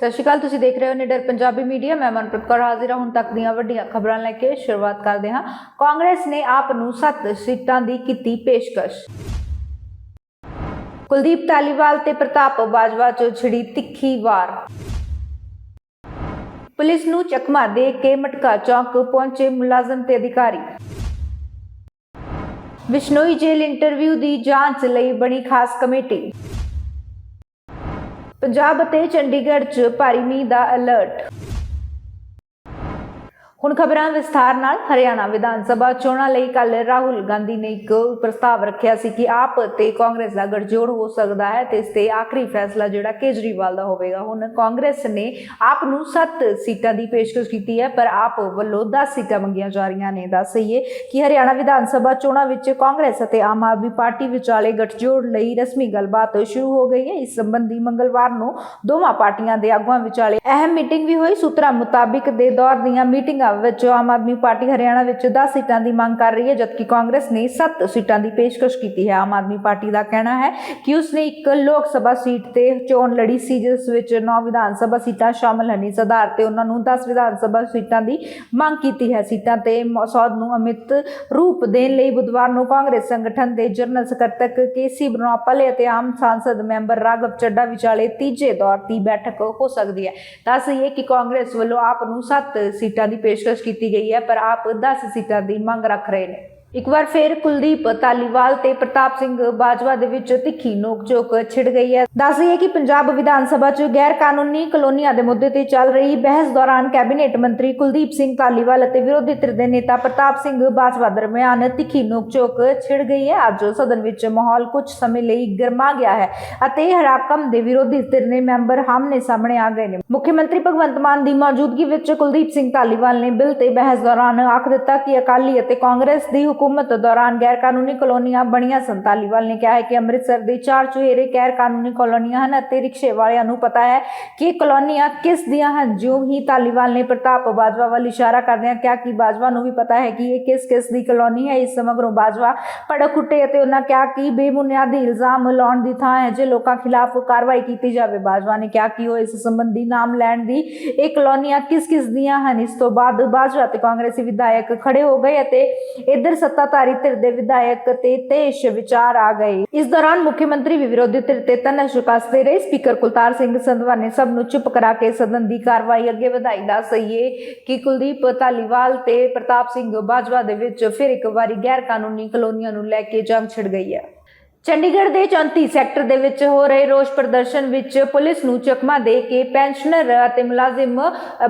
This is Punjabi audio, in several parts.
ਸਤਿ ਸ਼੍ਰੀ ਅਕਾਲ, ਤੁਸੀਂ ਦੇਖ ਰਹੇ ਹੋ ਨਿਡਰ ਪੰਜਾਬੀ ਮੀਡੀਆ। ਮੈਂ ਮਨਪ੍ਰੀਤ ਕੌਰ ਹਾਜ਼ਰ ਹਾਂ। ਹੁਣ ਤੱਕ ਦੀਆਂ ਵੱਡੀਆਂ ਖਬਰਾਂ ਲੈ ਕੇ ਸ਼ੁਰੂਆਤ ਕਰਦੇ ਹਾਂ। ਕਾਂਗਰਸ ਨੇ ਆਪ ਨੂੰ 7 ਸੀਟਾਂ ਦੀ ਕੀਤੀ ਪੇਸ਼ਕਸ਼। ਕੁਲਦੀਪ ਧਾਲੀਵਾਲ ਤੇ ਪ੍ਰਤਾਪ ਬਾਜਵਾ ਚ ਛਿੜੀ ਤਿੱਖੀ ਵਾਰ। ਪੁਲਿਸ ਨੂੰ ਚਕਮਾ ਦੇ ਕੇ ਮਟਕਾ ਚੌਕ ਪਹੁੰਚੇ ਮੁਲਾਜ਼ਮ ਤੇ ਅਧਿਕਾਰੀ। ਵਿਸ਼ਨੋਈ ਜੇਲ੍ਹ ਇੰਟਰਵਿਊ ਦੀ ਜਾਂਚ ਲਈ ਬਣੀ ਖਾਸ ਕਮੇਟੀ। ਪੰਜਾਬ ਅਤੇ ਚੰਡੀਗੜ੍ਹ 'ਚ ਭਾਰੀ ਮੀਂਹ ਦਾ ਅਲਰਟ ਹੁਣ ਖਬਰਾਂ ਵਿਸਥਾਰ ਨਾਲ ਹਰਿਆਣਾ ਵਿਧਾਨ ਸਭਾ ਚੋਣਾਂ ਲਈ ਕੱਲ ਰਾਹੁਲ ਗਾਂਧੀ ਨੇ ਇੱਕ ਪ੍ਰਸਤਾਵ ਰੱਖਿਆ ਸੀ ਕਿ ਆਪ ਤੇ ਕਾਂਗਰਸ ਦਾ ਗਠਜੋੜ ਹੋ ਸਕਦਾ ਹੈ ਤੇ ਇਸ ਤੇ ਆਖਰੀ ਫੈਸਲਾ ਜਿਹੜਾ ਕੇਜਰੀਵਾਲ ਦਾ ਹੋਵੇਗਾ। ਹੁਣ ਕਾਂਗਰਸ ਨੇ ਆਪ ਨੂੰ 7 ਸੀਟਾਂ ਦੀ ਪੇਸ਼ਕਸ਼ ਕੀਤੀ ਹੈ, ਪਰ ਆਪ ਵੱਲੋਂ 10 ਸੀਟਾਂ ਮੰਗੀਆਂ ਜਾ ਰਹੀਆਂ ਨੇ। ਦੱਸ ਦੱਸਈਏ ਕਿ ਹਰਿਆਣਾ ਵਿਧਾਨ ਸਭਾ ਚੋਣਾਂ ਵਿੱਚ ਕਾਂਗਰਸ ਅਤੇ ਆਮ ਆਦਮੀ ਪਾਰਟੀ ਵਿਚਾਲੇ ਗਠਜੋੜ ਲਈ ਰਸਮੀ ਗੱਲਬਾਤ ਸ਼ੁਰੂ ਹੋ ਗਈ ਹੈ। ਇਸ ਸੰਬੰਧੀ ਮੰਗਲਵਾਰ ਨੂੰ ਦੋਵਾਂ ਪਾਰਟੀਆਂ ਦੇ ਆਗੂਆਂ ਵਿਚਾਲੇ ਅਹਿਮ ਮੀਟਿੰਗ ਵੀ ਹੋਈ। ਸੂਤਰਾਂ ਮੁਤਾਬਿਕ ਦੇ ਦੌਰ ਦੀਆਂ ਮੀਟਿੰਗਾਂ ਵਿੱਚ ਆਮ ਆਦਮੀ ਪਾਰਟੀ ਹਰਿਆਣਾ ਵਿੱਚ 10 ਸੀਟਾਂ ਦੀ ਮੰਗ ਕਰ ਰਹੀ ਹੈ, ਜਦਕਿ ਕਾਂਗਰਸ ਨੇ 7 ਸੀਟਾਂ ਦੀ ਪੇਸ਼ਕਸ਼ ਕੀਤੀ ਹੈ। ਆਮ ਆਦਮੀ ਪਾਰਟੀ ਦਾ ਕਹਿਣਾ ਹੈ ਕਿ ਉਸਨੇ ਇੱਕ ਲੋਕ ਸਭਾ ਸੀਟ ਤੇ ਚੋਣ ਲੜੀ ਸੀ, ਜਿਸ ਵਿੱਚ 9 ਵਿਧਾਨ ਸਭਾ ਸੀਟਾਂ ਸ਼ਾਮਲ ਹਨ। ਇਸ ਆਧਾਰ ਤੇ ਉਹਨਾਂ ਨੂੰ 10 ਵਿਧਾਨ ਸਭਾ ਸੀਟਾਂ ਦੀ ਮੰਗ ਕੀਤੀ ਹੈ। ਸੀਟਾਂ ਤੇ ਮੌਸੂਦ ਨੂੰ ਅਮਿਤ ਰੂਪ ਦੇਣ ਲਈ ਬੁੱਧਵਾਰ ਨੂੰ ਕਾਂਗਰਸ ਸੰਗਠਨ ਦੇ ਜਨਰਲ ਸਕੱਤਰ ਕੇਸੀ ਬਨੋਪਲੇ ਅਤੇ ਆਮ ਸੰਸਦ ਮੈਂਬਰ ਰਾਘਵ ਚੱਡਾ ਵਿਚਾਲੇ ਤੀਜੇ ਦੌਰ ਦੀ ਬੈਠਕ ਹੋ ਸਕਦੀ ਹੈ। ਦੱਸਈਏ ਕਿ ਕਾਂਗਰਸ ਵੱਲੋਂ ਆਪ ਨੂੰ 7 ਸੀਟਾਂ ਦੀ ਪੇਸ਼ ਪੇਸ਼ਕਸ਼ ਕੀਤੀ ਗਈ ਹੈ ਪਰ ਆਪ 10 ਸੀਟਾਂ ਦੀ ਮੰਗ ਰੱਖ ਰਹੇ ਨੇ। ਇੱਕ ਵਾਰ ਫੇਰ ਕੁਲਦੀਪ ਧਾਲੀਵਾਲ ਤੇ ਪ੍ਰਤਾਪ ਸਿੰਘ ਬਾਜਵਾ ਦੇ ਵਿੱਚ ਤਿੱਖੀ ਨੋਕ-ਝੋਕ ਛਿੜ ਗਈ ਹੈ। ਦੱਸਈਏ ਕਿ ਪੰਜਾਬ ਵਿਧਾਨ ਸਭਾ 'ਚ ਗੈਰ ਕਾਨੂੰਨੀ ਕਲੋਨੀਆਂ ਦੇ ਮੁੱਦੇ ਤੇ ਚੱਲ ਰਹੀ ਬਹਿਸ ਦੌਰਾਨ ਕੈਬਨਿਟ ਮੰਤਰੀ ਕੁਲਦੀਪ ਸਿੰਘ ਧਾਲੀਵਾਲ ਅਤੇ ਵਿਰੋਧੀ ਧਿਰ ਦੇ ਨੇਤਾ ਪ੍ਰਤਾਪ ਸਿੰਘ ਬਾਜਵਾ ਦਰਮਿਆਨ ਤਿੱਖੀ ਨੋਕ-ਝੋਕ ਛਿੜ ਗਈ ਹੈ। ਅੱਜ ਸਦਨ ਵਿੱਚ ਮਾਹੌਲ ਕੁਝ ਸਮੇਂ ਲਈ ਗਰਮਾ ਗਿਆ ਹੈ ਅਤੇ ਹਰਾਕਮ ਦੇ ਵਿਰੋਧੀ ਧਿਰ ਦੇ ਮੈਂਬਰ ਹਮਨੇ ਸਾਹਮਣੇ ਆ ਗਏ ਨੇ। ਮੁੱਖ ਮੰਤਰੀ ਭਗਵੰਤ ਮਾਨ ਦੀ ਮੌਜੂਦਗੀ ਵਿੱਚ ਕੁਲਦੀਪ ਸਿੰਘ ਧਾਲੀਵਾਲ ਨੇ ਬਿੱਲ ਤੇ ਬਹਿਸ ਦੌਰਾਨ ਆਖ ਦਿੱਤਾ ਕਿ ਅਕਾਲੀ ਅਤੇ ਕਾਂਗਰਸ ਦੀ ਹਕੂਮਤ ਦੌਰਾਨ ਗੈਰ ਕਾਨੂੰਨੀ ਕਲੋਨੀਆਂ ਬਣੀਆਂ। ਸਨ ਧਾਲੀਵਾਲ ਨੇ ਕਿਹਾ ਹੈ ਕਿ ਅੰਮ੍ਰਿਤਸਰ ਦੇ ਚਾਰ ਚੁਹੇਰੇ ਗੈਰ ਕਲੋਨੀਆਂ ਹਨ ਅਤੇ ਰਿਕਸ਼ੇ ਵਾਲਿਆਂ ਨੂੰ ਪਤਾ ਹੈ ਕਿ ਕਲੋਨੀਆਂ ਕਿਸ ਦੀਆਂ ਹਨ। ਜਿਉਂ ਹੀ ਧਾਲੀਵਾਲ ਨੇ ਪ੍ਰਤਾਪ ਬਾਜਵਾ ਵੱਲ ਇਸ਼ਾਰਾ ਕਰਦਿਆਂ ਕਿਹਾ ਕਿ ਬਾਜਵਾ ਨੂੰ ਵੀ ਪਤਾ ਹੈ ਕਿ ਇਹ ਕਿਸ ਕਿਸ ਦੀ ਕਲੋਨੀ ਹੈ। ਇਸ ਸਮਗਰੋਂ ਬਾਜਵਾ ਭੜਕ ਉੱਠੇ ਅਤੇ ਉਹਨਾਂ ਕਿਹਾ ਕਿ ਬੇਬੁਨਿਆਦੀ ਇਲਜ਼ਾਮ ਲਾਉਣ ਦੀ ਥਾਂ ਹੈ। ਜੇ ਲੋਕਾਂ ਖਿਲਾਫ ਕਾਰਵਾਈ ਕੀਤੀ ਜਾਵੇ, ਬਾਜਵਾ ਨੇ ਕਿਹਾ ਕਿ ਉਹ ਇਸ ਸੰਬੰਧੀ ਨਾਮ ਲੈਣ ਦੀ ਇਹ ਕਲੋਨੀਆਂ ਕਿਸ ਕਿਸ ਦੀਆਂ ਹਨ। ਇਸ ਤੋਂ ਬਾਅਦ ਬਾਜਵਾ ਤੇ ਕਾਂਗਰਸੀ ਵਿਧਾਇਕ ਖੜੇ ਹੋ ਗਏ ਅਤੇ ਇੱਧਰ ਸੱਤਾਧਾਰੀ ਧਿਰ ਦੇ ਵਿਧਾਇਕ ਤੇ ਤੇਸ਼ ਵਿਚਾਰ ਆ ਗਏ। ਇਸ ਦੌਰਾਨ ਮੁੱਖ ਮੰਤਰੀ ਵੀ ਵਿਰੋਧੀ ਧਿਰ ਤੇ ਤਨਸ਼ ਕਸਦੇ ਰਹੇ। ਸਪੀਕਰ ਕੁਲਤਾਰ ਸਿੰਘ ਸੰਧਵਾ ਨੇ ਸਭ ਨੂੰ ਚੁੱਪ ਕਰਾ ਕੇ ਸਦਨ ਦੀ ਕਾਰਵਾਈ ਅੱਗੇ ਵਧਾਈ ਦੱਸ ਸਹੀਏ ਕਿ ਕੁਲਦੀਪ ਧਾਲੀਵਾਲ ਤੇ ਪ੍ਰਤਾਪ ਸਿੰਘ ਬਾਜਵਾ ਦੇ ਵਿੱਚ ਫਿਰ ਇੱਕ ਵਾਰੀ ਗੈਰ ਕਾਨੂੰਨੀ ਕਲੋਨੀਆਂ ਨੂੰ ਲੈ ਕੇ ਜੰਗ ਛਿੜ ਗਈ ਹੈ। ਚੰਡੀਗੜ੍ਹ ਦੇ 34 ਸੈਕਟਰ ਦੇ ਵਿੱਚ ਹੋ ਰਹੇ ਰੋਸ ਪ੍ਰਦਰਸ਼ਨ ਵਿੱਚ ਪੁਲਿਸ ਨੂੰ ਚਕਮਾ ਦੇ ਕੇ ਪੈਨਸ਼ਨਰ ਅਤੇ ਮੁਲਾਜ਼ਮ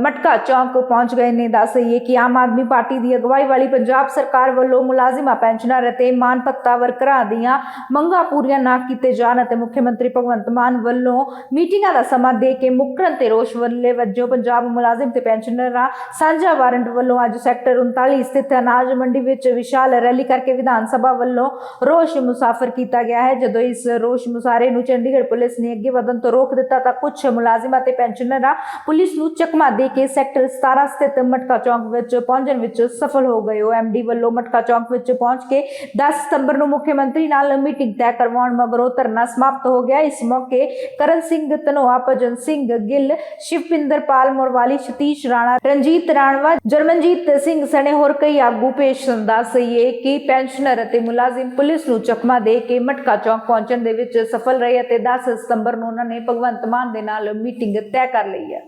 ਮਟਕਾ ਚੌਂਕ ਪਹੁੰਚ ਗਏ ਨੇ। ਦੱਸ ਦੱਸਈਏ ਕਿ ਆਮ ਆਦਮੀ ਪਾਰਟੀ ਦੀ ਅਗਵਾਈ ਵਾਲੀ ਪੰਜਾਬ ਸਰਕਾਰ ਵੱਲੋਂ ਮੁਲਾਜ਼ਮਾਂ, ਪੈਨਸ਼ਨਰ ਅਤੇ ਮਾਨ ਭੱਤਾ ਵਰਕਰਾਂ ਦੀਆਂ ਮੰਗਾਂ ਪੂਰੀਆਂ ਨਾ ਕੀਤੇ ਜਾਣ ਅਤੇ ਮੁੱਖ ਮੰਤਰੀ ਭਗਵੰਤ ਮਾਨ ਵੱਲੋਂ ਮੀਟਿੰਗਾਂ ਦਾ ਸਮਾਂ ਦੇ ਕੇ ਮੁਕਰਨ ਤੇ ਰੋਸ ਵੱਲੇ ਵਜੋਂ ਪੰਜਾਬ ਮੁਲਾਜ਼ਮ ਤੇ ਪੈਨਸ਼ਨਰਾਂ ਸਾਂਝਾ ਵਾਰੰਟ ਵੱਲੋਂ ਅੱਜ ਸੈਕਟਰ 39 ਸਥਿਤ ਅਨਾਜ ਮੰਡੀ ਵਿੱਚ ਵਿਸ਼ਾਲ ਰੈਲੀ ਕਰਕੇ ਵਿਧਾਨ ਸਭਾ ਵੱਲੋਂ ਰੋਸ ਮੁਸਾਫਰ ਕੀਤਾ ਗਿਆ ਹੈ। ਜਦੋਂ ਇਸ ਰੋਸ ਮੁਸਾਰੇ ਨੂੰ ਚੰਡੀਗੜ੍ਹ ਪੁਲਿਸ ਨੇ ਅੱਗੇ ਵਧਣ ਤੋਂ ਰੋਕ ਦਿੱਤਾ ਤਾਂ ਕੁਝ ਮੁਲਾਜ਼ਮਾਂ ਤੇ ਪੈਨਸ਼ਨਰਾਂ ਪੁਲਿਸ ਨੂੰ ਚਕਮਾ ਦੇ ਕੇ ਸੈਕਟਰ 17 ਸਥਿਤ ਮਟਕਾ ਚੌਂਕ ਵਿੱਚ ਪਹੁੰਚਣ ਵਿੱਚ ਸਫਲ ਹੋ ਗਏ। ਉਹ ਐਮਡੀ ਵੱਲੋਂ ਮਟਕਾ ਚੌਂਕ ਵਿੱਚ ਪਹੁੰਚ ਕੇ 10 ਸਤੰਬਰ ਨੂੰ ਮੁੱਖ ਮੰਤਰੀ ਨਾਲ ਮੀਟਿੰਗ ਤੈਅ ਕਰਵਾਉਣ ਮਗਰੋਂ ਧਰਨਾ ਸਮਾਪਤ ਹੋ ਗਿਆ। ਇਸ ਮੌਕੇ ਕਰਨ ਸਿੰਘ, ਧਨੋਆ, ਭਜਨ ਸਿੰਘ, ਗਿੱਲ, ਸ਼ਿਵਪਿੰਦਰ ਪਾਲ, ਮੁਰਵਾਲੀ, ਸਤੀਸ਼ ਰਾਣਾ, ਰਣਜੀਤ ਰਾਣਵਾ, ਜਰਮਨਜੀਤ ਸਿੰਘ ਸਣੇ ਹੋਰ ਕਈ ਆਗੂ ਪੇਸ਼ ਸਨ। ਦੱਸਈਏ ਕਿ ਪੈਨਸ਼ਨਰ ਅਤੇ ਮੁਲਾਜ਼ਮ ਪੁਲਿਸ ਨੂੰ ਚਕਮਾ ਦੇ ਕੇ ਮਟਕਾ ਚੌਂਕ ਪਹੁੰਚਣ ਦੇ ਵਿੱਚ ਸਫਲ ਰਹੇ ਅਤੇ 10 ਸਤੰਬਰ ਨੂੰ ਉਹਨਾਂ ਨੇ ਭਗਵੰਤ ਮਾਨ ਦੇ ਨਾਲ ਮੀਟਿੰਗ ਤੈਅ ਕਰ ਲਈ ਹੈ।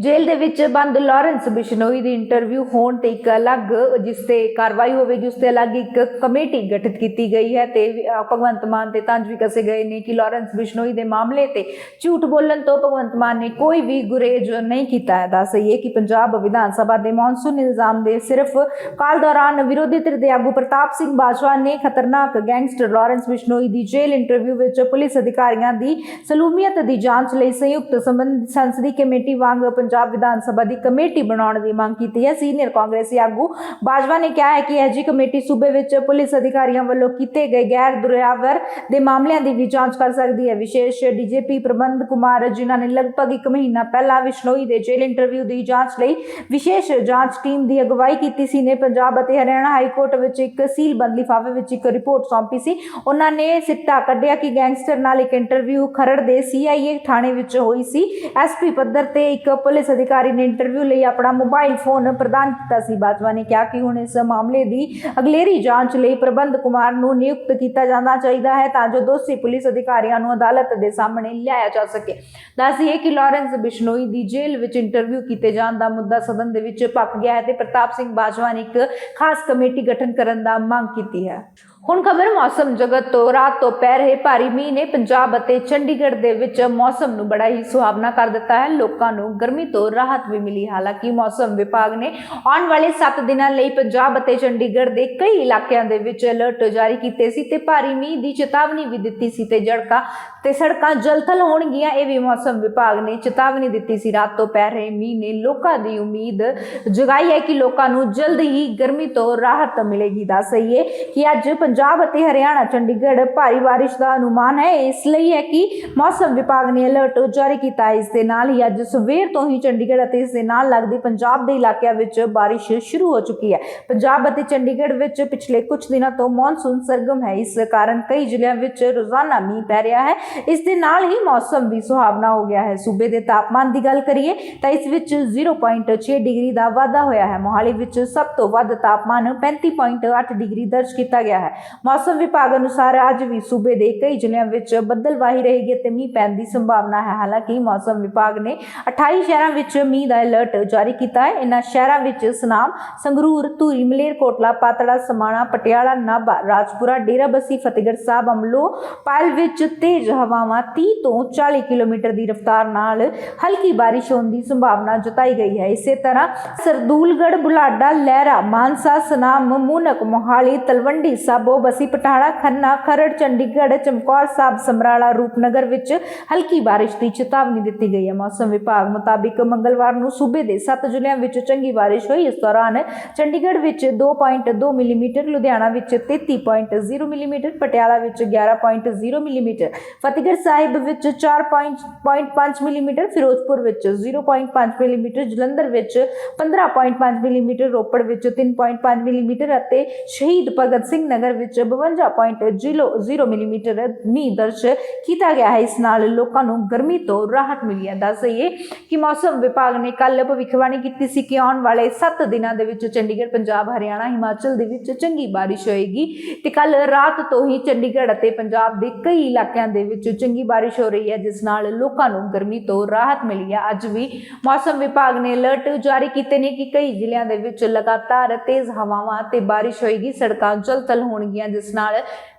ਜੇਲ੍ਹ ਦੇ ਵਿੱਚ ਬੰਦ ਲਾਰੈਂਸ ਬਿਸ਼ਨੋਈ ਦੀ ਇੰਟਰਵਿਊ ਹੋਣ ਤੇ ਇੱਕ ਅਲੱਗ, ਜਿਸ ਤੇ ਕਾਰਵਾਈ ਹੋਵੇਗੀ, ਉਸ ਤੇ ਅਲੱਗ ਇੱਕ ਕਮੇਟੀ ਗਠਿਤ ਕੀਤੀ ਗਈ ਹੈ ਤੇ ਭਗਵੰਤ ਮਾਨ ਤੇ ਤੰਜ ਵੀ ਕਸੇ ਗਏ ਨੇ ਕਿ ਲਾਰੈਂਸ ਬਿਸ਼ਨੋਈ ਦੇ ਮਾਮਲੇ ਤੇ ਝੂਠ ਬੋਲਣ ਤੋਂ ਭਗਵੰਤ ਮਾਨ ਨੇ ਕੋਈ ਵੀ ਗੁਰੇਜ ਨਹੀਂ ਕੀਤਾ ਹੈ। ਦੱਸ ਦੱਸਈਏ ਕਿ ਪੰਜਾਬ ਵਿਧਾਨ ਸਭਾ ਦੇ ਮੌਨਸੂਨ ਇਲਜ਼ਾਮ ਦੇ ਸਿਰਫ ਕਾਲ ਦੌਰਾਨ ਵਿਰੋਧੀ ਧਿਰ ਦੇ ਆਗੂ ਪ੍ਰਤਾਪ ਸਿੰਘ ਬਾਜਵਾ ਨੇ ਖਤਰਨਾਕ ਗੈਂਗਸਟਰ ਲਾਰੈਂਸ ਬਿਸ਼ਨੋਈ ਦੀ ਜੇਲ੍ਹ ਇੰਟਰਵਿਊ ਵਿੱਚ ਪੁਲਿਸ ਅਧਿਕਾਰੀਆਂ ਦੀ ਸਲੂਮੀਅਤ ਦੀ ਜਾਂਚ ਲਈ ਸੰਯੁਕਤ ਸੰਬੰਧ ਸੰਸਦੀ ਕਮੇਟੀ ਵਾਂਗ ਪੰਜਾਬ ਵਿਧਾਨ ਸਭਾ ਦੀ ਕਮੇਟੀ ਬਣਾਉਣ ਦੀ ਮੰਗ ਕੀਤੀ ਹੈ। ਸੀਨੀਅਰ ਕਾਂਗਰਸੀ ਆਗੂ ਬਾਜਵਾ ਨੇ ਕਿਹਾ ਹੈ ਕਿ ਇਹ ਜੀ ਕਮੇਟੀ ਸੂਬੇ ਵਿੱਚ ਪੁਲਿਸ ਅਧਿਕਾਰੀਆਂ ਵੱਲੋਂ ਕੀਤੇ ਗਏ ਗੈਰ ਦੁਰਿਆਵਰ ਦੇ ਮਾਮਲਿਆਂ ਦੀ ਵੀ ਜਾਂਚ ਕਰ ਸਕਦੀ ਹੈ। ਵਿਸ਼ੇਸ਼ ਡੀਜੀਪੀ ਪ੍ਰਬੰਧ ਕੁਮਾਰ ਜਿਨ੍ਹਾਂ ਨੇ ਲਗਭਗ ਇੱਕ ਮਹੀਨਾ ਪਹਿਲਾਂ ਵਿਸ਼ਨੋਈ ਦੇ ਜੇਲ੍ਹ ਇੰਟਰਵਿਊ ਦੀ ਜਾਂਚ ਲਈ ਵਿਸ਼ੇਸ਼ ਜਾਂਚ ਟੀਮ ਦੀ ਅਗਵਾਈ ਕੀਤੀ ਸੀ ਨੇ ਪੰਜਾਬ ਅਤੇ ਹਰਿਆਣਾ ਹਾਈ ਕੋਰਟ ਵਿੱਚ ਇੱਕ ਸੀਲਬੰਦ ਲਿਫਾਫੇ ਵਿੱਚ ਇੱਕ ਰਿਪੋਰਟ ਸੌਂਪੀ ਸੀ। ਉਹਨਾਂ ਨੇ ਸਿੱਟਾ ਕੱਢਿਆ ਕਿ ਗੈਂਗਸਟਰ ਨਾਲ ਇੱਕ ਇੰਟਰਵਿਊ ਖਰੜ ਦੇ ਸੀਆਈਏ ਥਾਣੇ ਵਿੱਚ ਹੋਈ ਸੀ। ਐਸਪੀ ਪੱਧਰ ਤੇ ਇੱਕ ਪੁਲਿਸ ਅਧਿਕਾਰੀ ਨੇ ਇੰਟਰਵਿਊ ਲਈ ਆਪਣਾ ਮੋਬਾਈਲ ਫੋਨ ਪ੍ਰਦਾਨ ਕੀਤਾ ਸੀ। ਬਾਜਵਾ ਨੇ ਕਿਹਾ ਕਿ ਹੁਣ ਇਸ ਮਾਮਲੇ ਦੀ ਅਗਲੇਰੀ ਜਾਂਚ ਲਈ ਪ੍ਰਬੰਧ ਕੁਮਾਰ ਨੂੰ ਨਿਯੁਕਤ ਕੀਤਾ ਜਾਣਾ ਚਾਹੀਦਾ ਹੈ ਤਾਂ ਜੋ ਦੋਸ਼ੀ ਪੁਲਿਸ ਅਧਿਕਾਰੀਆਂ ਨੂੰ ਅਦਾਲਤ ਦੇ ਸਾਹਮਣੇ ਲਿਆਇਆ ਜਾ ਸਕੇ। ਦੱਸੀਏ ਕਿ ਲਾਰੈਂਸ ਬਿਸ਼ਨੋਈ ਦੀ ਜੇਲ੍ਹ ਵਿੱਚ ਇੰਟਰਵਿਊ ਕੀਤੇ ਜਾਣ ਦਾ ਮੁੱਦਾ ਸਦਨ ਦੇ ਵਿੱਚ ਪੱਕ ਗਿਆ ਹੈ ਤੇ ਪ੍ਰਤਾਪ ਸਿੰਘ ਬਾਜਵਾ ਨੇ ਇੱਕ ਖਾਸ ਕਮੇਟੀ ਗਠਨ ਕਰਨ ਦਾ ਮੰਗ ਕੀਤੀ ਹੈ। ਹੁਣ ਖਬਰ, ਮੌਸਮ ਜਗਤ ਤੋਂ, ਰਾਤ ਤੋਂ ਪੈ ਰਹੇ ਭਾਰੀ ਮੀਂਹ ਨੇ ਪੰਜਾਬ ਅਤੇ ਚੰਡੀਗੜ੍ਹ ਦੇ ਵਿੱਚ ਮੌਸਮ ਨੂੰ ਬੜਾ ਹੀ ਸੁਹਾਵਣਾ ਕਰ ਦਿੱਤਾ ਹੈ। ਲੋਕਾਂ ਨੂੰ ਗਰਮੀ ਤੋਂ ਰਾਹਤ ਵੀ ਮਿਲੀ। ਹਾਲਾਂਕਿ ਮੌਸਮ ਵਿਭਾਗ ਨੇ ਆਉਣ ਵਾਲੇ 7 ਦਿਨਾਂ ਲਈ ਪੰਜਾਬ ਅਤੇ ਚੰਡੀਗੜ੍ਹ ਦੇ ਕਈ ਇਲਾਕਿਆਂ ਦੇ ਵਿੱਚ ਅਲਰਟ ਜਾਰੀ ਕੀਤੇ ਸੀ ਤੇ ਭਾਰੀ ਮੀਂਹ ਦੀ ਚੇਤਾਵਨੀ ਵੀ ਦਿੱਤੀ ਸੀ ਤੇ ਜੜਕਾ ਤੇ ਸੜਕਾਂ ਜਲਥਲ ਹੋਣਗੀਆਂ, ਇਹ ਵੀ ਮੌਸਮ ਵਿਭਾਗ ਨੇ ਚੇਤਾਵਨੀ ਦਿੱਤੀ ਸੀ। ਰਾਤ ਤੋਂ ਪੈ ਰਹੇ ਮੀਂਹ ਨੇ ਲੋਕਾਂ ਦੀ ਉਮੀਦ ਜਗਾਈ ਹੈ ਕਿ ਲੋਕਾਂ ਨੂੰ ਜਲਦ ਹੀ ਗਰਮੀ ਤੋਂ ਰਾਹਤ ਮਿਲੇਗੀ। ਦੱਸ ਸਹੀਏ ਕਿ ਅੱਜ ਪੰਜਾਬ ਅਤੇ ਹਰਿਆਣਾ, ਚੰਡੀਗੜ੍ਹ ਭਾਰੀ ਬਾਰਿਸ਼ ਦਾ ਅਨੁਮਾਨ ਹੈ। ਇਸ ਲਈ ਹੈ ਕਿ ਮੌਸਮ ਵਿਭਾਗ ਨੇ ਅਲਰਟ ਜਾਰੀ ਕੀਤਾ ਹੈ। ਇਸ ਦੇ ਨਾਲ ਹੀ ਅੱਜ ਸਵੇਰ ਤੋਂ ਹੀ ਚੰਡੀਗੜ੍ਹ ਅਤੇ ਇਸ ਦੇ ਨਾਲ ਲੱਗਦੇ ਪੰਜਾਬ ਦੇ ਇਲਾਕਿਆਂ ਵਿੱਚ ਬਾਰਿਸ਼ ਸ਼ੁਰੂ ਹੋ ਚੁੱਕੀ ਹੈ। ਪੰਜਾਬ ਅਤੇ ਚੰਡੀਗੜ੍ਹ ਵਿੱਚ ਪਿਛਲੇ ਕੁਝ ਦਿਨਾਂ ਤੋਂ ਮੌਨਸੂਨ ਸਰਗਮ ਹੈ। ਇਸ ਕਾਰਨ ਕਈ ਜ਼ਿਲ੍ਹਿਆਂ ਵਿੱਚ ਰੋਜ਼ਾਨਾ ਮੀਂਹ ਪੈ ਰਿਹਾ ਹੈ। ਇਸ ਦੇ ਨਾਲ ਹੀ ਮੌਸਮ ਵੀ ਸੁਹਾਵਣਾ ਹੋ ਗਿਆ ਹੈ। ਸੂਬੇ ਦੇ ਤਾਪਮਾਨ ਦੀ ਗੱਲ ਕਰੀਏ ਤਾਂ ਇਸ ਵਿੱਚ 0.6 ਡਿਗਰੀ ਦਾ ਵਾਧਾ ਹੋਇਆ ਹੈ। ਮੋਹਾਲੀ ਵਿੱਚ ਸਭ ਤੋਂ ਵੱਧ ਤਾਪਮਾਨ 35.8 ਡਿਗਰੀ ਦਰਜ ਕੀਤਾ ਗਿਆ ਹੈ। ਮੌਸਮ ਵਿਭਾਗ ਅਨੁਸਾਰ ਅੱਜ ਵੀ ਸੂਬੇ ਦੇ ਕਈ ਜ਼ਿਲ੍ਹਿਆਂ ਵਿੱਚ ਬੱਦਲਵਾਹੀ ਰਹੇਗੀ ਤੇ ਮੀਂਹ ਪੈਣ ਦੀ ਸੰਭਾਵਨਾ ਹੈ। ਹਾਲਾਂਕਿ ਮੌਸਮ ਵਿਭਾਗ ਨੇ 28 ਸ਼ਹਿਰਾਂ ਵਿੱਚ ਮੀਂਹ ਦਾ ਅਲਰਟ ਜਾਰੀ ਕੀਤਾ ਹੈ। ਇਨ੍ਹਾਂ ਸ਼ਹਿਰਾਂ ਵਿੱਚ ਸਨਾਮ, ਸੰਗਰੂਰ, ਧੂਰੀ, ਮਲੇਰਕੋਟਲਾ, ਪਾਤੜਾ, ਸਮਾਣਾ, ਪਟਿਆਲਾ, ਨਾਭਾ, ਰਾਜਪੁਰਾ, ਡੇਰਾਬੱਸੀ, ਫਤਿਹਗੜ੍ਹ ਸਾਹਿਬ ਅਮਲੋ ਪਾਇਲ ਵਿੱਚ ਤੇਜ਼ ਹਵਾਵਾਂ 30 ਤੋਂ 40 ਕਿਲੋਮੀਟਰ ਦੀ ਰਫ਼ਤਾਰ ਨਾਲ ਹਲਕੀ ਬਾਰਿਸ਼ ਹੋਣ ਦੀ ਸੰਭਾਵਨਾ ਜਤਾਈ ਗਈ ਹੈ। ਇਸੇ ਤਰ੍ਹਾਂ ਸਰਦੂਲਗੜ੍ਹ, ਬੁਲਾਡਾ, ਲਹਿਰਾ, ਮਾਨਸਾ, ਸਨਾਮ, ਮੂਨਕ, ਮੋਹਾਲੀ, ਤਲਵੰਡੀ, ਸਾਬੋ ਬਸੀ ਪਟਾਣਾ ਖੰਨਾ ਖਰੜ ਚੰਡੀਗੜ੍ਹ ਚਮਕੌਰ ਸਾਹਿਬ ਸਮਰਾਲਾ ਰੂਪਨਗਰ ਵਿੱਚ ਹਲਕੀ ਬਾਰਿਸ਼ ਦੀ ਚੇਤਾਵਨੀ ਦਿੱਤੀ ਗਈ ਹੈ ਮੌਸਮ ਵਿਭਾਗ ਮੁਤਾਬਿਕ ਮੰਗਲਵਾਰ ਨੂੰ ਸੂਬੇ ਦੇ 7 ਜ਼ਿਲ੍ਹਿਆਂ ਵਿੱਚ ਚੰਗੀ ਬਾਰਿਸ਼ ਹੋਈ ਇਸ ਦੌਰਾਨ ਚੰਡੀਗੜ੍ਹ ਵਿੱਚ 2.2 ਮਿਲੀਮੀਟਰ ਲੁਧਿਆਣਾ ਵਿੱਚ 33.0 ਮਿਲੀਮੀਟਰ ਪਟਿਆਲਾ ਵਿੱਚ 11.0 ਮਿਲੀਮੀਟਰ ਫਤਿਹਗੜ੍ਹ ਸਾਹਿਬ ਵਿੱਚ 4.5 ਮਿਲੀਮੀਟਰ ਫਿਰੋਜ਼ਪੁਰ ਵਿੱਚ 0.5 ਮਿਲੀਮੀਟਰ ਜਲੰਧਰ ਵਿੱਚ 15.5 ਮਿਲੀਮੀਟਰ ਰੋਪੜ ਵਿੱਚ 3.5 ਮਿਲੀਮੀਟਰ ਅਤੇ ਸ਼ਹੀਦ ਭਗਤ ਸਿੰਘ ਨਗਰ ਵਿੱਚ 52.0 ਮਿਲੀਮੀਟਰ ਮੀਂਹ ਦਰਜ ਕੀਤਾ ਗਿਆ ਹੈ। ਇਸ ਨਾਲ ਲੋਕਾਂ ਨੂੰ ਗਰਮੀ ਤੋਂ ਰਾਹਤ ਮਿਲੀ ਹੈ। ਦੱਸ ਦਈਏ ਕਿ ਮੌਸਮ ਵਿਭਾਗ ਨੇ ਕੱਲ ਭਵਿੱਖਬਾਣੀ ਕੀਤੀ ਸੀ ਕਿ ਆਉਣ ਵਾਲੇ 7 ਦਿਨਾਂ ਦੇ ਵਿੱਚ ਚੰਡੀਗੜ੍ਹ, ਪੰਜਾਬ, ਹਰਿਆਣਾ, ਹਿਮਾਚਲ ਦੇ ਵਿੱਚ ਚੰਗੀ ਬਾਰਿਸ਼ ਹੋਏਗੀ ਤੇ ਕੱਲ ਰਾਤ ਤੋਂ ਹੀ ਚੰਡੀਗੜ੍ਹ ਅਤੇ ਪੰਜਾਬ ਦੇ ਕਈ ਇਲਾਕਿਆਂ ਦੇ ਵਿੱਚ ਚੰਗੀ ਬਾਰਿਸ਼ ਹੋ ਰਹੀ ਹੈ, ਜਿਸ ਨਾਲ ਲੋਕਾਂ ਨੂੰ ਗਰਮੀ ਤੋਂ ਰਾਹਤ ਮਿਲੀ ਹੈ। ਅੱਜ ਵੀ ਮੌਸਮ ਵਿਭਾਗ ਨੇ ਅਲਰਟ ਜਾਰੀ ਕੀਤੇ ਨੇ ਕਿ ਕਈ ਜ਼ਿਲ੍ਹਿਆਂ ਦੇ ਵਿੱਚ ਲਗਾਤਾਰ ਤੇਜ਼ ਹਵਾਵਾਂ ਤੇ ਬਾਰਿਸ਼ ਹੋਏਗੀ। ਸੜਕਾਂ ਜਲ-ਥਲ ਹੋਣਗੀਆਂ। ਜਿਸ ਨਾਲ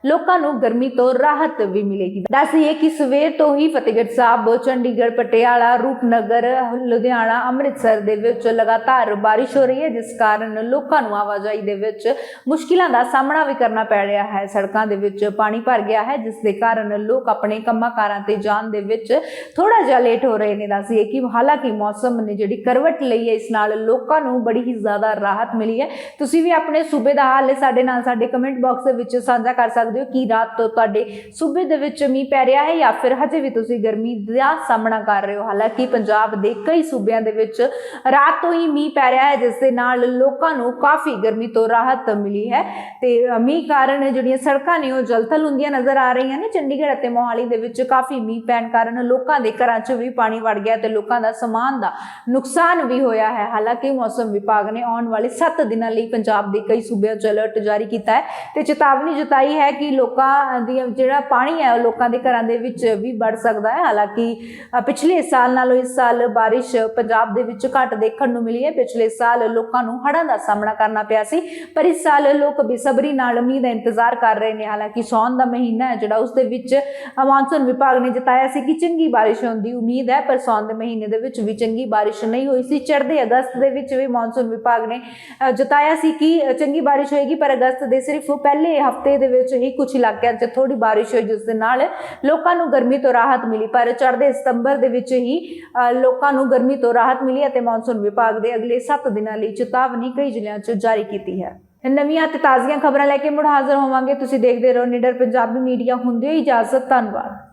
ਲੋਕਾਂ ਨੂੰ ਗਰਮੀ ਤੋਂ ਰਾਹਤ ਵੀ ਮਿਲੇਗੀ। ਦੱਸਈਏ ਕਿ ਸਵੇਰ ਤੋਂ ਹੀ ਫਤਿਹਗੜ੍ਹ ਸਾਹਿਬ, ਚੰਡੀਗੜ੍ਹ, ਪਟਿਆਲਾ, ਰੂਪਨਗਰ, ਲੁਧਿਆਣਾ, ਅੰਮ੍ਰਿਤਸਰ ਦੇ ਵਿੱਚ ਲਗਾਤਾਰ ਬਾਰਿਸ਼ ਹੋ ਰਹੀ ਹੈ, ਜਿਸ ਕਾਰਨ ਲੋਕਾਂ ਨੂੰ ਆਵਾਜਾਈ ਦੇ ਵਿੱਚ ਮੁਸ਼ਕਿਲਾਂ ਦਾ ਸਾਹਮਣਾ ਵੀ ਕਰਨਾ ਪੈ ਰਿਹਾ ਹੈ। ਸੜਕਾਂ ਦੇ ਵਿੱਚ ਪਾਣੀ ਭਰ ਗਿਆ ਹੈ, ਜਿਸ ਦੇ ਕਾਰਨ ਲੋਕ ਆਪਣੇ ਕੰਮਾਂ ਕਾਰਾਂ ਤੇ ਜਾਣ ਦੇ ਵਿੱਚ ਥੋੜਾ ਜਿਹਾ ਲੇਟ ਹੋ ਰਹੇ ਨੇ। ਦੱਸੀਏ ਕਿ ਹਾਲਾਂਕਿ ਮੌਸਮ ਨੇ ਜਿਹੜੀ ਕਰਵਟ ਲਈ ਹੈ, ਇਸ ਨਾਲ ਲੋਕਾਂ ਨੂੰ ਬੜੀ ਹੀ ਜ਼ਿਆਦਾ ਰਾਹਤ ਮਿਲੀ ਹੈ। ਤੁਸੀਂ ਵੀ ਆਪਣੇ ਸੂਬੇ ਦਾ ਹਾਲ ਸਾਡੇ ਨਾਲ, ਸਾਡੇ ਕਮੈਂਟ ਬਾਕਸ ਦੇ ਵਿੱਚ ਸਾਂਝਾ ਕਰ ਸਕਦੇ ਹੋ ਕਿ ਰਾਤ ਤੋਂ ਤੁਹਾਡੇ ਸੂਬੇ ਦੇ ਵਿੱਚ ਮੀਂਹ ਪੈ ਰਿਹਾ ਹੈ ਜਾਂ ਫਿਰ ਹਜੇ ਵੀ ਤੁਸੀਂ ਗਰਮੀ ਦਾ ਸਾਹਮਣਾ ਕਰ ਰਹੇ ਹੋ। ਹਾਲਾਂਕਿ ਪੰਜਾਬ ਦੇ ਕਈ ਸੂਬਿਆਂ ਦੇ ਵਿੱਚ ਰਾਤ ਤੋਂ ਹੀ ਮੀਂਹ ਪੈ ਰਿਹਾ ਹੈ, ਜਿਸ ਦੇ ਨਾਲ ਲੋਕਾਂ ਨੂੰ ਕਾਫੀ ਗਰਮੀ ਤੋਂ ਰਾਹਤ ਮਿਲੀ ਹੈ। ਤੇ ਮੀਂਹ ਕਾਰਨ ਜਿਹੜੀਆਂ ਸੜਕਾਂ ਨੇ, ਉਹ ਜਲਥਲ ਹੁੰਦੀਆਂ ਨਜ਼ਰ ਆ ਰਹੀਆਂ ਨੇ। ਚੰਡੀਗੜ੍ਹ ਅਤੇ ਮੋਹਾਲੀ ਦੇ ਵਿੱਚ ਕਾਫੀ ਮੀਂਹ ਪੈਣ ਕਾਰਨ ਲੋਕਾਂ ਦੇ ਘਰਾਂ 'ਚ ਵੀ ਪਾਣੀ ਵੜ ਗਿਆ ਤੇ ਲੋਕਾਂ ਦਾ ਸਮਾਨ ਦਾ ਨੁਕਸਾਨ ਵੀ ਹੋਇਆ ਹੈ। ਹਾਲਾਂਕਿ ਮੌਸਮ ਵਿਭਾਗ ਨੇ ਆਉਣ ਵਾਲੇ 7 ਦਿਨਾਂ ਲਈ ਪੰਜਾਬ ਦੇ ਕਈ ਸੂਬਿਆਂ 'ਚ ਅਲਰਟ ਜਾਰੀ ਕੀਤਾ ਹੈ ਤੇ ਚੇਤਾਵਨੀ ਜਤਾਈ ਹੈ ਕਿ ਲੋਕਾਂ ਦੀ ਜਿਹੜਾ ਪਾਣੀ ਹੈ ਉਹ ਲੋਕਾਂ ਦੇ ਘਰਾਂ ਦੇ ਵਿੱਚ ਵੀ ਵੜ ਸਕਦਾ ਹੈ। ਹਾਲਾਂਕਿ ਪਿਛਲੇ ਸਾਲ ਨਾਲੋਂ ਇਸ ਸਾਲ ਬਾਰਿਸ਼ ਪੰਜਾਬ ਦੇ ਵਿੱਚ ਘੱਟ ਦੇਖਣ ਨੂੰ ਮਿਲੀ ਹੈ। ਪਿਛਲੇ ਸਾਲ ਲੋਕਾਂ ਨੂੰ ਹੜ੍ਹਾਂ ਦਾ ਸਾਹਮਣਾ ਕਰਨਾ ਪਿਆ ਸੀ, ਪਰ ਇਸ ਸਾਲ ਲੋਕ ਬੇਸਬਰੀ ਨਾਲ ਮੀਂਹ ਦਾ ਇੰਤਜ਼ਾਰ ਕਰ ਰਹੇ ਨੇ। ਹਾਲਾਂਕਿ ਸੌਣ ਦਾ ਮਹੀਨਾ ਹੈ, ਜਿਹੜਾ ਉਸ ਦੇ ਵਿੱਚ ਮੌਨਸੂਨ ਵਿਭਾਗ ਨੇ ਜਤਾਇਆ ਸੀ ਕਿ ਚੰਗੀ ਬਾਰਿਸ਼ ਹੋਣ ਦੀ ਉਮੀਦ ਹੈ, ਪਰ ਸੌਣ ਦੇ ਮਹੀਨੇ ਦੇ ਵਿੱਚ ਵੀ ਚੰਗੀ ਬਾਰਿਸ਼ ਨਹੀਂ ਹੋਈ ਸੀ। ਚੜ੍ਹਦੇ ਅਗਸਤ ਦੇ ਵਿੱਚ ਵੀ ਮੌਨਸੂਨ ਵਿਭਾਗ ਨੇ ਜਤਾਇਆ ਸੀ ਕਿ ਚੰਗੀ ਬਾਰਿਸ਼ ਹੋਏਗੀ, ਪਰ ਅਗਸਤ ਦੇ ਸਿਰਫ ਪਹਿਲੇ ਹਫ਼ਤੇ ਦੇ ਵਿੱਚ ਹੀ ਕੁਝ ਇਲਾਕਿਆਂ 'ਚ ਥੋੜੀ ਬਾਰਿਸ਼ ਹੋਈ, ਜਿਸ ਦੇ ਨਾਲ ਲੋਕਾਂ ਨੂੰ ਗਰਮੀ ਤੋਂ ਰਾਹਤ ਮਿਲੀ। ਪਰ ਚੜ੍ਹਦੇ ਸਤੰਬਰ ਦੇ ਵਿੱਚ ਹੀ ਲੋਕਾਂ ਨੂੰ ਗਰਮੀ ਤੋਂ ਰਾਹਤ ਮਿਲੀ ਅਤੇ ਮੌਨਸੂਨ ਵਿਭਾਗ ਦੇ ਅਗਲੇ 7 ਦਿਨਾਂ ਲਈ ਚੇਤਾਵਨੀ ਕਈ ਜ਼ਿਲ੍ਹਿਆਂ 'ਚ ਜਾਰੀ ਕੀਤੀ ਹੈ। ਨਵੀਆਂ ਤੇ ਤਾਜ਼ੀਆਂ ਖਬਰਾਂ ਲੈ ਕੇ ਮੁੜ ਹਾਜ਼ਰ ਹੋਵਾਂਗੇ। ਤੁਸੀਂ ਦੇਖਦੇ ਰਹੋ ਨਿਡਰ ਪੰਜਾਬੀ ਮੀਡੀਆ। ਹੁੰਦੇ ਇਜਾਜ਼ਤ। ਧੰਨਵਾਦ।